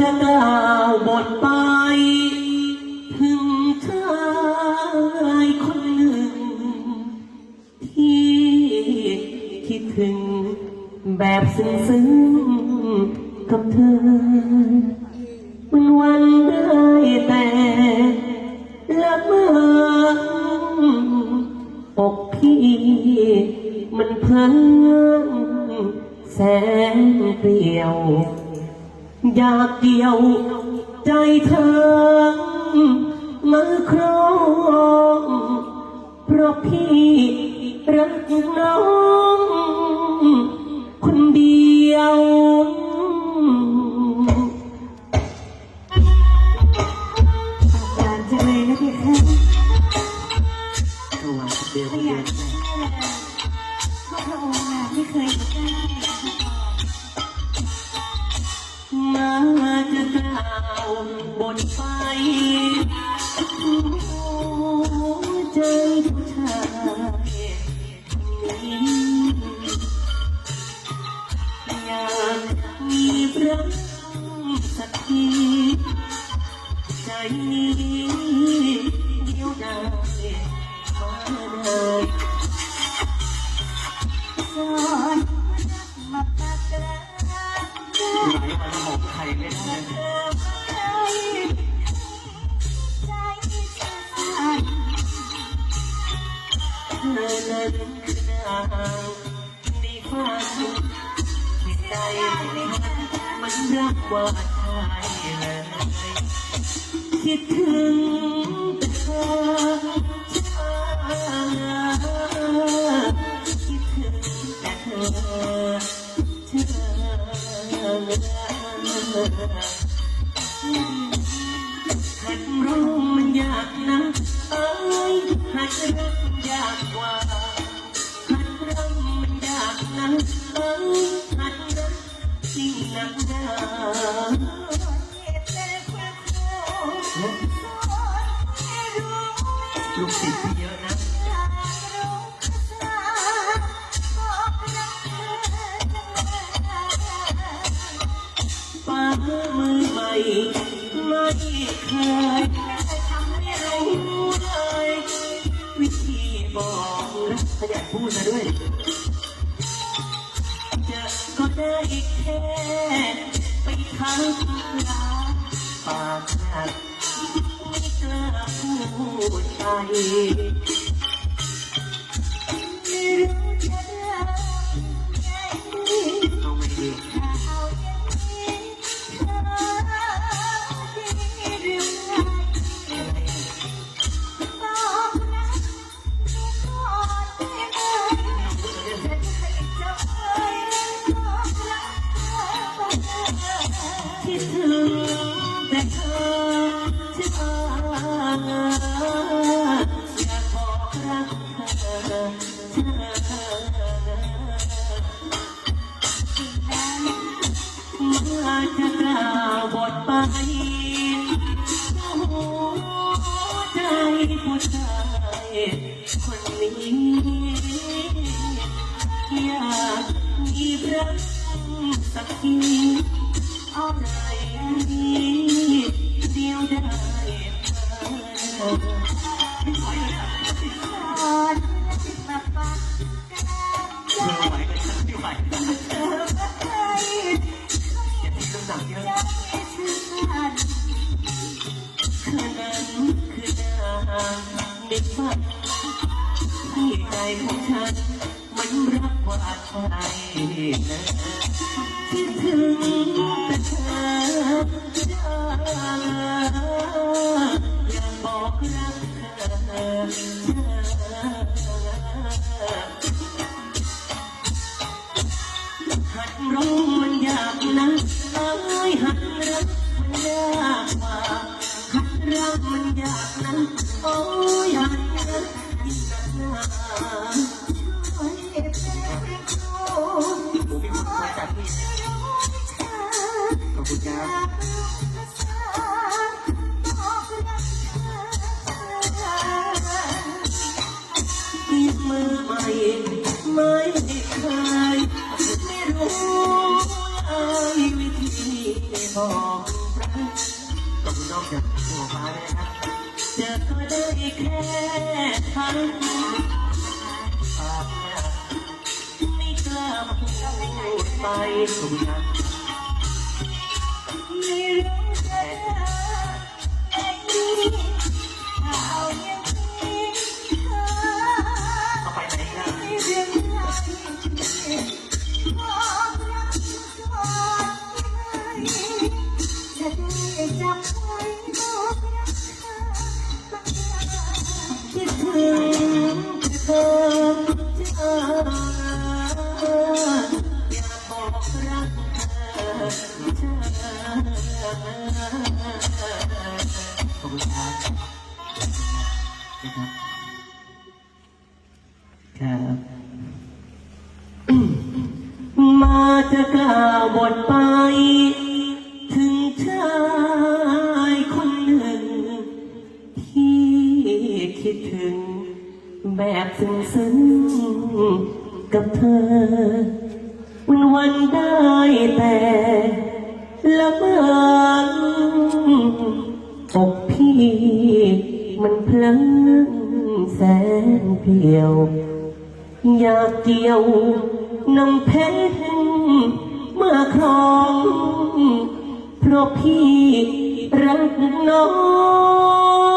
จะกล่าวบทไป ถึงชายคนหนึ่ง ที่คิดถึงแบบซึ้งๆกับเธอ มันวันได้แต่ละเมออกพี่มันเพิ่งแสนเปลี่ยว อยากเกี่ยวใจเธอมาครองเพราะพี่รักน้อง บนไปหัวใจผู้ชายอยากมีรักสักทีใจนี้ นั้นคือนางในฝันที่ใจมันรักว่าใช่เลยคิดถึงเธอคิดถึงแต่เธอเธอหัดรู้มันยากนะเอ้ยหัดรัก ลูกศิษย์เยอะนะอยากมือใหม่ไม่เคยทำให้ไม่รู้รู้เลย วิธีบอกรักขยันพูดนะด้วยจะก็ได้แค่ไปทักลาปากหนัก พูดไป บทไปหัวใจผู้ชายคนนี้อยากมีรักสักทีเอาไหนเดียวได้เธอก่อนมาปากกาเธอไหวไหมฉันไม่ไหวางในฝันที่ใจของฉัน มันรักว่าใช่นะคิดถึงแต่เธออยากบอกรักเธอหัดรู้มันยากนะเอ้ยหัดรักมันยากกว่าหัดรักมันยากนะ โอ้ยหัดรักยิ่งหนักหนาช่วยเป็นประตูผมมีคนคอยจัดที่รู้เธอขอบคุณคอรับยากรู้ภาษาบอกรักเธอเรียกมือใหม่ไม่เคยไม่รู้เลยวิธีบอกอบคุณน้องจากหัวฟ้าด้วยนะครับ ได้แค่ทันปากหน้าไม่กล้าพูดไปสุดนะไม่รู้ ขอบคุณครับนะครับ ครับ มาจะกล่าวบทไป ถึงชายคนหนึ่ง ที่คิดถึงแบบซึ้งๆกับเธอ วันวันได้แต่ละเมออกพี่มันเพลิงแสนเปลี่ยว อยากเกี่ยวน้ำเพชรเมาครองเพราะพี่รักน้อง